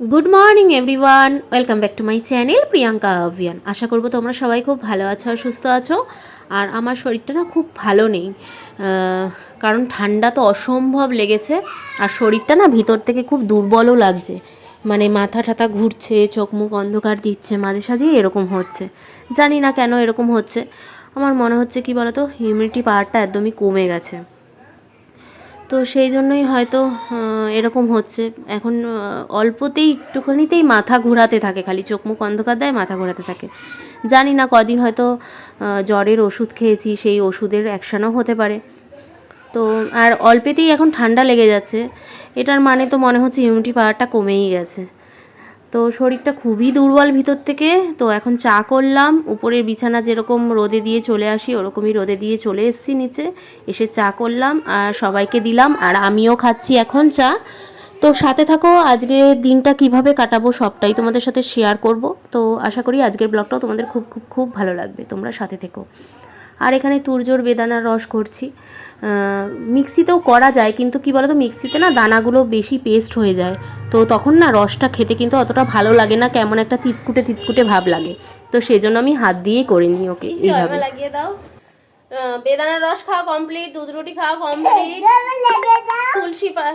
Good morning everyone welcome back to my channel Priyanka অভিয়ান আশা করব তোমরা সবাই খুব ভালো আছো আর সুস্থ আছো। আর আমার শরীরটা না খুব ভালো নেই। কারণ ঠান্ডা তো অসম্ভব লেগেছে। আর শরীরটা না ভিতর থেকে খুব দুর্বলও লাগছে। মানে মাথা ঠাথা ঘুরছে, চোখ মুখ অন্ধকার দিচ্ছে, মাঝে সাঝে এরকম হচ্ছে। জানি না কেন এরকম হচ্ছে। আমার মনে হচ্ছে কি বলতো ইমিউনিটি পাওয়ারটা একদমই কমে গেছে। তো সেই জন্যই হয়তো এরকম হচ্ছে। এখন অল্পতেই একটুখানিতেই মাথা ঘোরাতে থাকে খালি, চোখ মুখ অন্ধকার দেয়, মাথা ঘোরাতে থাকে। জানি না কদিন হয়তো জ্বরের ওষুধ খেয়েছি, সেই ওষুধের অ্যাকশানও হতে পারে। তো, আর অল্পেতেই এখন ঠান্ডা লেগে যাচ্ছে। এটার মানে তো মনে হচ্ছে ইমিউনিটি পাওয়ারটা কমেই গেছে। তো শরীরটা খুবই দুর্বল ভিতর থেকে। তো এখন চা করলাম। উপরের বিছানা যেরকম রোদে দিয়ে চলে আসি, ওরকমই রোদে দিয়ে চলে এসেছি নিচে। এসে চা করলাম আর সবাইকে দিলাম আর আমিও খাচ্ছি এখন চা। তো সাথে থাকো, আজকে দিনটা কীভাবে কাটাবো সবটাই তোমাদের সাথে শেয়ার করব। তো আশা করি আজকের ব্লগটাও তোমাদের খুব খুব খুব ভালো লাগবে। তোমরা সাথে থেকো। আর এখানে তুরজোর বেদানার রস করছি। মিক্সিতেও করা যায় কিন্তু কি বলতো মিক্সিতে না দানাগুলো বেশি পেস্ট হয়ে যায়। তো তখন না রসটা খেতে কিন্তু অতটা ভালো লাগে না কেমন একটা তিতকুটে তিতকুটে ভাব লাগে। তো সেই জন্য আমি হাত দিয়েই করে নিই ওকে এইভাবে। লাগিয়ে দাও। বেদানার রস খাওয়া কমপ্লিট দুধ রুটি খাওয়া কমপ্লিট তুলসী পা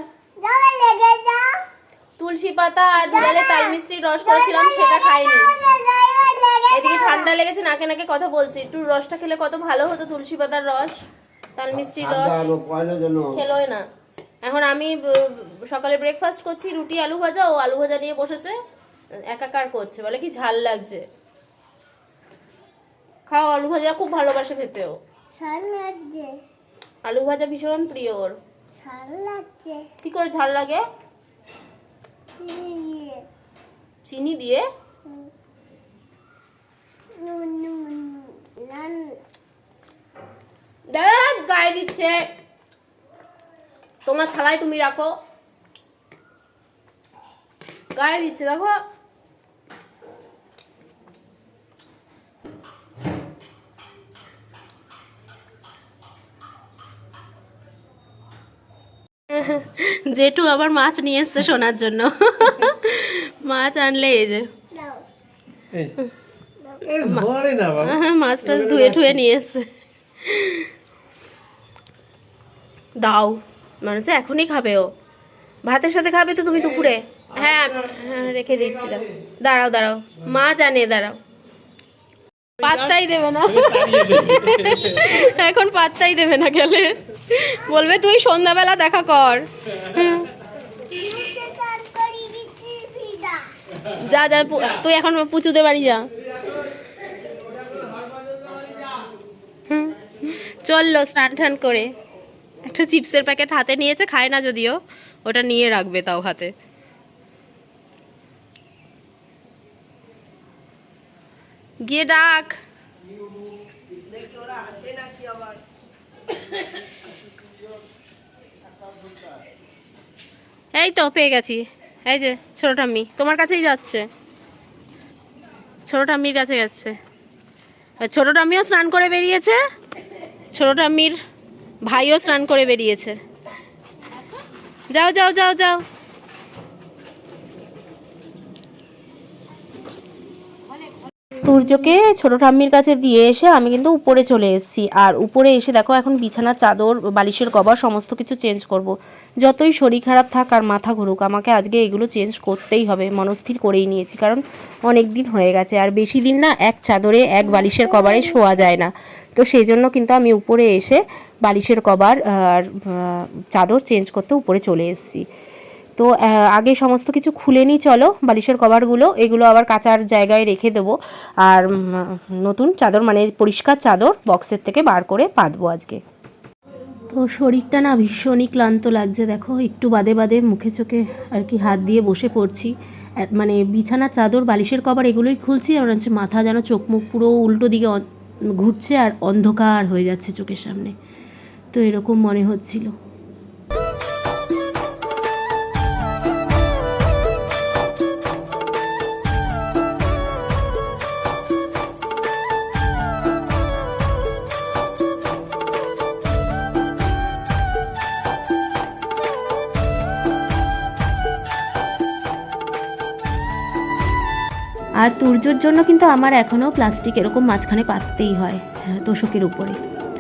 তুলসী পাতা আর জলে তাল মিস্ত্রির রস করেছিলাম সেটা খাইনি। এদিকে ঠান্ডা লেগেছে নাকে নাকে কথা বলছি। একটু রসটা খেলে কত ভালো হতো তুলসী পাতার রস তাল মিস্ত্রির রস। খেলোই না। এখন আমি সকালে ব্রেকফাস্ট করছি রুটি আলু ভাজা ও আলু ভাজা নিয়ে বসেছে একাকার করছে বলে কি ঝাল লাগছে। খাও আলু ভাজা খুব ভালোবাসে খেতেও আলু ভাজা ভীষণ প্রিয় ওর। কি করে ঝাল লাগে? চিনি দিয়ে? দাদা গায়ে দিচ্ছে। তোমার থালায় তুমি রাখো। গায়ে দিচ্ছে দেখো। জেঠু আবার মাছ নিয়ে এসছে শোনার জন্য। মাছ আনলে এই যে। না বাবা। মাছটা ধুয়ে ঠুয়ে নিয়ে এসছে। দাও মানে হচ্ছে এখনই খাবে ও। ভাতের সাথে খাবে তো তুমি দুপুরে। হ্যাঁ হ্যাঁ রেখে দিচ্ছিলাম। দাঁড়াও দাঁড়াও। মা জানে দাঁড়াও। পাত্তাই দেবে না। এখন পাত্তাই দেবে না গেলে। বলবে তুই সন্ধ্যাবেলা দেখা কর। যা যা তুই এখন পুচুতে বাড়ি যা। হুম, চলল স্নান টান করে। একটা চিপসের প্যাকেট হাতে নিয়েছে খায় না যদিও। ওটা নিয়ে রাখবে তাও হাতে। গিয়ে ডাক। এই তো পেয়ে গেছি। এই যে ছোট ঠাম্মি তোমার কাছেই যাচ্ছে। ছোট ঠাম্মির কাছে যাচ্ছে। ছোট ঠাম্মিও স্নান করে বেরিয়েছে। ছোট ঠাম্মির ভাইও স্নান করে বেরিয়েছে। যাও যাও যাও যাও। তুর্যকে ছোট ঠাম্মির কাছে দিয়ে এসে আমি কিন্তু উপরে চলে এসেছি। আর উপরে এসে দেখো এখন বিছানার চাদর, বালিশের কভার সমস্ত কিছু চেঞ্জ করব। যতই শরীর খারাপ থাক আর মাথা ঘুরুক, আমাকে আজকে এগুলো চেঞ্জ করতেই হবে, মনস্থির করেই নিয়েছি, কারণ অনেক দিন হয়ে গেছে। আর বেশি দিন না, এক চাদরে, এক বালিশের কভারে শোয়া যায় না। তো সেই জন্য কিন্তু আমি উপরে এসে বালিশের কভার আর চাদর চেঞ্জ করতে উপরে চলে এসেছি। তো আগে সমস্ত কিছু খুলে নিই চলো, বালিশের কভারগুলো, এগুলো আবার কাচার জায়গায় রেখে দেবো। আর নতুন চাদর মানে পরিষ্কার চাদর, বক্সের থেকে বার করে পাতবো আজকে। তো শরীরটা না ভীষণই ক্লান্ত লাগছে, দেখো, একটু বাদে বাদে মুখে চোখে আর কি হাত দিয়ে বসে পড়ছি। মানে বিছানা, চাদর, বালিশের কভার এগুলোই খুলছি আর হচ্ছে মাথা যেন চোখ মুখ পুরো উল্টো দিকে ঘুরছে আর অন্ধকার হয়ে যাচ্ছে চোখের সামনে। তো এরকম মনে হচ্ছিল। আর তুর্যর জন্য কিন্তু আমার এখনও প্লাস্টিক এরকম মাঝখানে পাততেই হয় হ্যাঁ, তোষকের উপরে।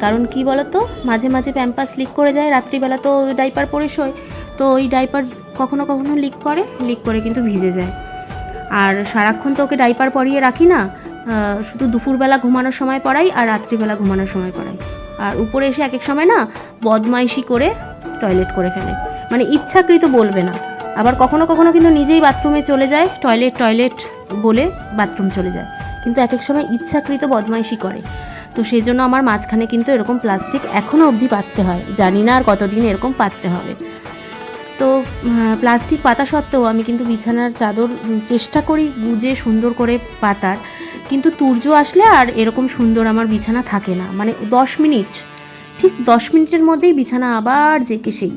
কারণ কি বলতো? মাঝে মাঝে প্যাম্পাস লিক করে যায় রাত্রিবেলা তো ডাইপার পরে শোয় তো ওই ডাইপার কখনো কখনো লিক করে লিক করে কিন্তু ভিজে যায়। আর সারাক্ষণ তো ওকে ডাইপার পরিয়ে রাখি না শুধু দুপুরবেলা ঘুমানোর সময় পড়াই আর রাত্রিবেলা ঘুমানোর সময় পড়াই আর উপরে এসে এক এক সময় না বদমাইশি করে টয়লেট করে ফেলে। মানে ইচ্ছাকৃত বলবে না। আবার কখনো কখনো কিন্তু নিজেই বাথরুমে চলে যায় টয়লেট টয়লেট বলে বাথরুম চলে যায়। কিন্তু এক এক সময় ইচ্ছাকৃত বদমাইশি করে। তো সেই জন্য আমার মাঝখানে কিন্তু এরকম প্লাস্টিক এখনও অবধি পাততে হয়। জানি না আর কতদিন এরকম পাততে হবে। তো প্লাস্টিক পাতা সত্ত্বেও আমি কিন্তু বিছানার চাদর চেষ্টা করি গুজে সুন্দর করে পাতার। কিন্তু তুর্য আসলে আর এরকম সুন্দর আমার বিছানা থাকে না। মানে দশ মিনিট, ঠিক দশ মিনিটের মধ্যেই বিছানা আবার জেকে সেই।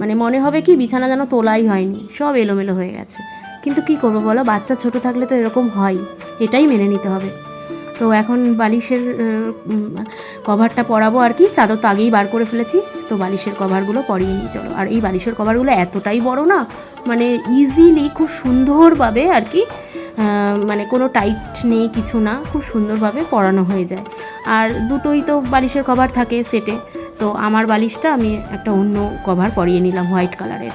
মানে মনে হবে কি বিছানা যেন তোলাই হয়নি, সব এলোমেলো হয়ে গেছে। কিন্তু কি করব বলো? বাচ্চা ছোট থাকলে তো এরকম হয়। এটাই মেনে নিতে হবে। তো এখন বালিশের কভারটা পরাবো আর কি। চাদর তো আগেই বার করে ফেলেছি। তো বালিশের কভারগুলো পরিয়ে নিয়ে চলো। আর এই বালিশের কভারগুলো এতটাই বড় না মানে ইজিলি খুব সুন্দরভাবে আর কি মানে কোনো টাইট নেই কিছু না, খুব সুন্দরভাবে পরানো হয়ে যায়। আর দুটোই তো বালিশের কভার থাকে সেটে তো আমার বালিশটা আমি একটা অন্য কভার পরিয়ে নিলাম হোয়াইট কালারের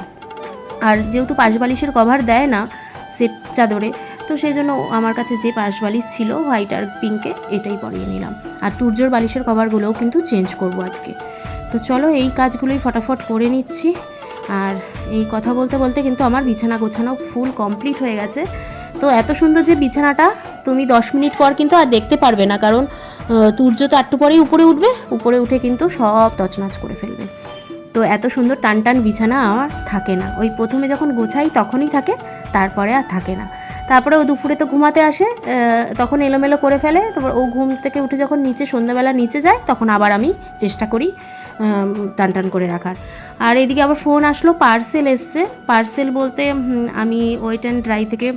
আর যেহেতু পাশ বালিশের কভার দেয় না সেট চাদরে, তো সেই জন্য আমার কাছে যে পাশ বালিশ ছিল হোয়াইট আর পিঙ্কে এটাই পরিয়ে নিলাম। আর তুর্যর বালিশের কভারগুলোও কিন্তু চেঞ্জ করব আজকে। তো চলো এই কাজগুলোই ফটাফট করে নিচ্ছি। আর এই কথা বলতে বলতে কিন্তু আমার বিছানা গোছানো ফুল কমপ্লিট হয়ে গেছে। তো এত সুন্দর যে বিছানাটা তুমি দশ মিনিট পর কিন্তু আর দেখতে পারবে না, কারণ তুর্য তো একটু পরেই উপরে উঠবে, উপরে উঠে কিন্তু সব তছনছ করে ফেলবে। তো এত সুন্দর টান টান বিছানা আমার থাকে না। ওই প্রথমে যখন গোছাই তখনই থাকে, তারপরে আর থাকে না। তারপরে ও দুপুরে তো ঘুমাতে আসে তখন এলোমেলো করে ফেলে, তারপর ও ঘুম থেকে উঠে যখন নিচে, সন্ধ্যাবেলা নিচে যায়, তখন আবার আমি চেষ্টা করি টান টান করে রাখার। আর এদিকে আবার ফোন আসলো, পার্সেল এসছে। পার্সেল বলতে আমি ওয়েট অ্যান্ড ড্রাই থেকে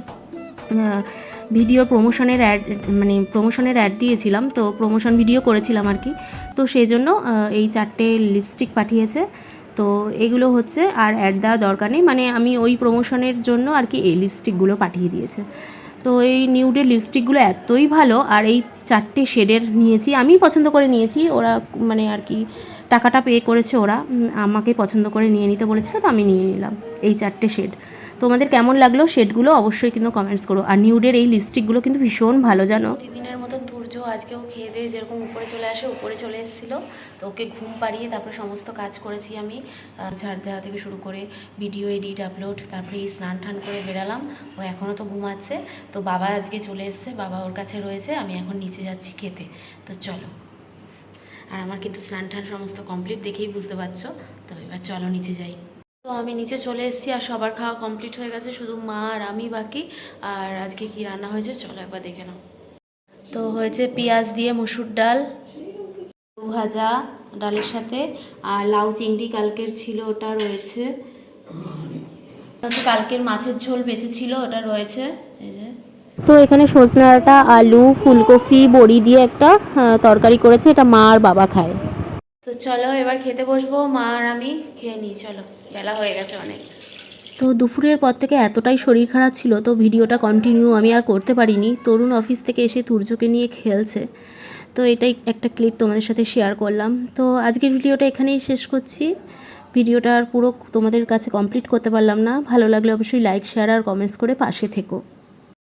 ভিডিও প্রমোশনের অ্যাড মানে প্রমোশনের অ্যাড দিয়েছিলাম, তো প্রমোশন ভিডিও করেছিলাম আর কি। তো সেই জন্য এই চারটে লিপস্টিক পাঠিয়েছে। তো এগুলো হচ্ছে আর অ্যাড দেওয়া দরকার নেই। মানে আমি ওই প্রমোশনের জন্য আর কি এই লিপস্টিকগুলো পাঠিয়ে দিয়েছে। তো এই নিউডের লিপস্টিকগুলো এতই ভালো, আর এই চারটে শেডের নিয়েছি, আমি পছন্দ করে নিয়েছি। ওরা মানে আর কি টাকাটা পে করেছে ওরা। আমাকে পছন্দ করে নিয়ে নিতে বলেছিল, তো আমি নিয়ে নিলাম এই চারটে শেড। তোমাদের কেমন লাগল শেডগুলো অবশ্যই কিন্তু কমেন্টস করো। আর নিউডের এই লিপস্টিকগুলো কিন্তু ভীষণ ভালো জানো। প্রতিদিনের মতন তুর্য আজকেও খেয়ে দিয়ে যেরকম উপরে চলে আসে, উপরে চলে এসেছিল। তো ওকে ঘুম পাড়িয়ে তারপরে সমস্ত কাজ করেছি আমি। ঝাড় দেওয়া থেকে শুরু করে ভিডিও এডিট আপলোড তারপরে এই স্নান টান করে বেরালাম ও এখনও তো ঘুমাচ্ছে। তো বাবা আজকে চলে এসছে, বাবা ওর কাছে রয়েছে, আমি এখন নিচে যাচ্ছি খেতে। তো চলো। আর আমার কিন্তু স্নান টান সমস্ত কমপ্লিট দেখেই বুঝতে পারছ। তো এবার চলো নিচে যাই। তো আমি নিচে চলে এসেছি আর সবার খাওয়া কমপ্লিট হয়ে গেছে, শুধু মা আর আমি বাকি। আর আজকে কি রান্না হয়েছে চলো একবার দেখে নাও। তো হয়েছে পেঁয়াজ দিয়ে মসুর ডাল ভাজা ডালের সাথে, আর লাউ চিংড়ি কালকের ছিল, ওটা রয়েছে। কালকের মাছের ঝোল বেঁচে ছিল, ওটা রয়েছে। এই যে। তো এখানে সজনে আলু, ফুলকপি, বড়ি দিয়ে একটা তরকারি করেছে, এটা মা আর বাবা খায়। তো চলো, এবার খেতে বসবো, মা আর আমি খেয়ে নিই, চলো। বেলা হয়ে গেছে অনেক। তো দুপুরের পর থেকে এতটাই শরীর খারাপ ছিল, তো ভিডিওটা কন্টিনিউ আমি আর করতে পারিনি। তরুণ অফিস থেকে এসে তুর্যকে নিয়ে খেলছে। তো এটাই একটা ক্লিপ তোমাদের সাথে শেয়ার করলাম। তো আজকের ভিডিওটা এখানেই শেষ করছি। ভিডিওটা আর পুরো তোমাদের কাছে কমপ্লিট করতে পারলাম না। ভালো লাগলে অবশ্যই লাইক শেয়ার আর কমেন্টস করে পাশে থেকো।